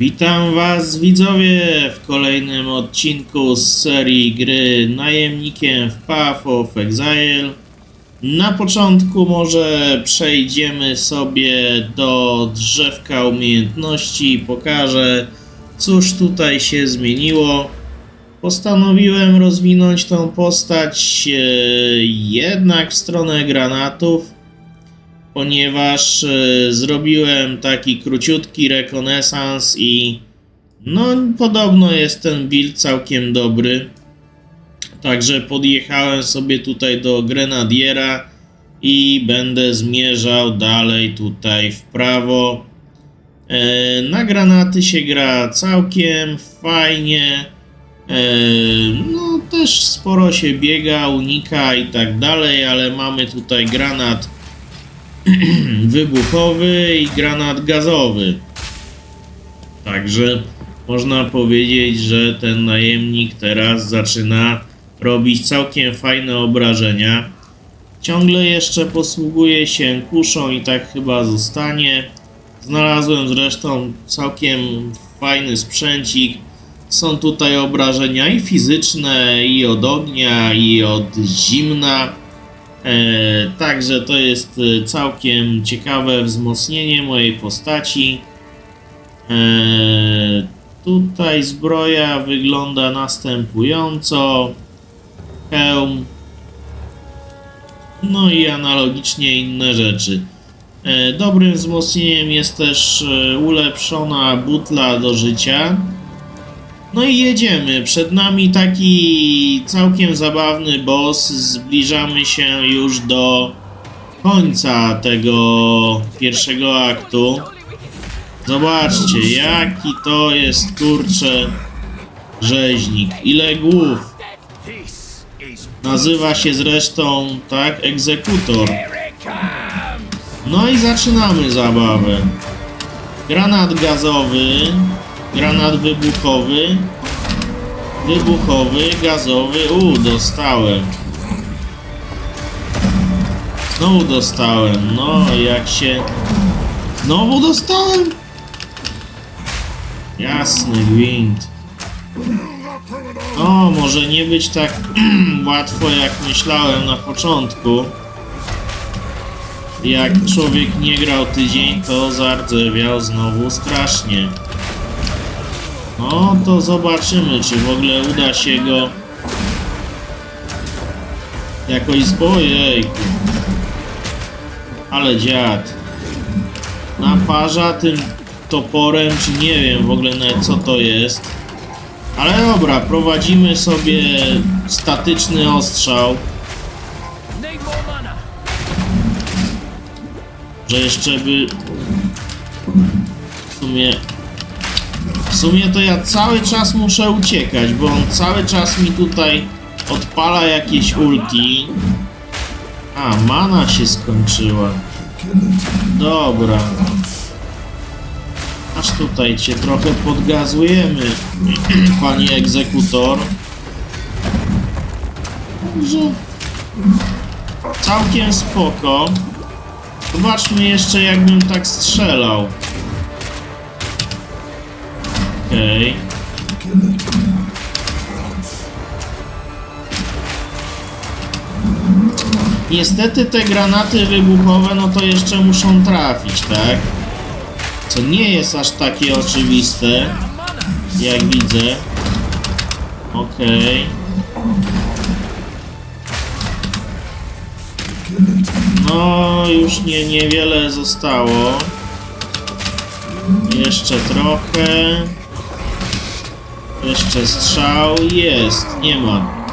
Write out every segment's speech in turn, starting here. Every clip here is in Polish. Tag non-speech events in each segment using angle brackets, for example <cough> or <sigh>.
Witam Was widzowie w kolejnym odcinku z serii gry Najemnikiem w Path of Exile. Na początku może przejdziemy sobie do drzewka umiejętności i pokażę cóż tutaj się zmieniło. Postanowiłem rozwinąć tą postać e, jednak w stronę granatów ponieważ e, zrobiłem taki króciutki rekonesans i no podobno jest ten build całkiem dobry. Także podjechałem sobie tutaj do Grenadiera i będę zmierzał dalej tutaj w prawo. E, na granaty się gra całkiem fajnie. E, no też sporo się biega, unika i tak dalej, ale mamy tutaj granat <clears throat> wybuchowy i granat gazowy. Także można powiedzieć, że ten najemnik teraz zaczyna robić całkiem fajne obrażenia. Ciągle jeszcze posługuje się kuszą i tak chyba zostanie. Znalazłem zresztą całkiem fajny sprzęcik. Są tutaj obrażenia i fizyczne, i od ognia, i od zimna. E, także to jest e, całkiem ciekawe wzmocnienie mojej postaci. E, tutaj zbroja wygląda następująco. Hełm. No i analogicznie inne rzeczy. Dobrym wzmocnieniem jest też ulepszona butla do życia. No i jedziemy. Przed nami taki całkiem zabawny boss. Zbliżamy się już do końca tego pierwszego aktu. Zobaczcie, jaki to jest kurcze rzeźnik. Ile głów. Nazywa się zresztą tak egzekutor. No i zaczynamy zabawę. Granat gazowy, granat wybuchowy, wybuchowy, gazowy. U, dostałem. Znowu dostałem. No, jak się. Znowu dostałem? Jasny gwint. O, może nie być tak <clears throat> łatwo jak myślałem na początku. Jak człowiek nie grał tydzień, to zardzewiał znowu strasznie. No to zobaczymy, czy w ogóle uda się go jakoś zbojejku. Ale dziad. Naparza tym toporem, czy nie wiem w ogóle nawet co to jest. Ale dobra, prowadzimy sobie statyczny ostrzał. Że jeszcze by w sumie w sumie to ja cały czas muszę uciekać, bo on cały czas mi tutaj odpala jakieś ulti. A, mana się skończyła. Dobra. Aż tutaj cię trochę podgazujemy, <clears throat> panie egzekutor. Także całkiem spoko. Zobaczmy jeszcze jakbym tak strzelał. Okej. Niestety te granaty wybuchowe, no to jeszcze muszą trafić, tak? Co nie jest aż takie oczywiste, jak widzę. Okej. No, już nie, niewiele zostało. Jeszcze trochę. Jeszcze strzał. Jest, nie ma.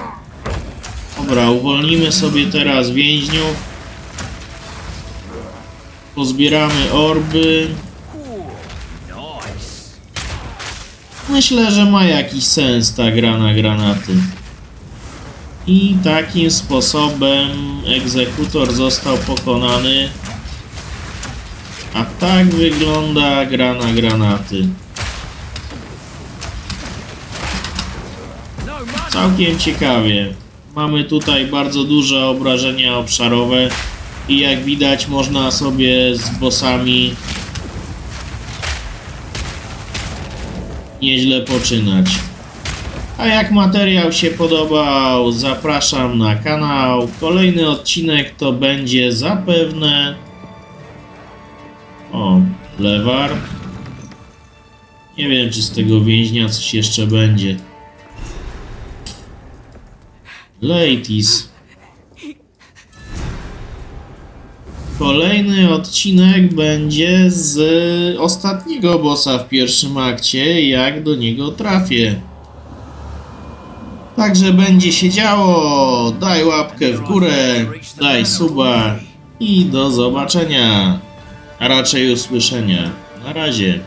Dobra, uwolnimy sobie teraz więźniów. Pozbieramy orby. Myślę, że ma jakiś sens ta gra na granaty. I takim sposobem egzekutor został pokonany. A tak wygląda gra na granaty. Całkiem ciekawie. Mamy tutaj bardzo duże obrażenia obszarowe i jak widać można sobie z bossami nieźle poczynać. A jak materiał się podobał, zapraszam na kanał. Kolejny odcinek to będzie zapewne. O, lewar. Nie wiem, czy z tego więźnia coś jeszcze będzie. Ladies. Kolejny odcinek będzie z ostatniego bossa w pierwszym akcie, jak do niego trafię. Także będzie się działo. Daj łapkę w górę, daj suba i do zobaczenia. A raczej usłyszenia. Na razie.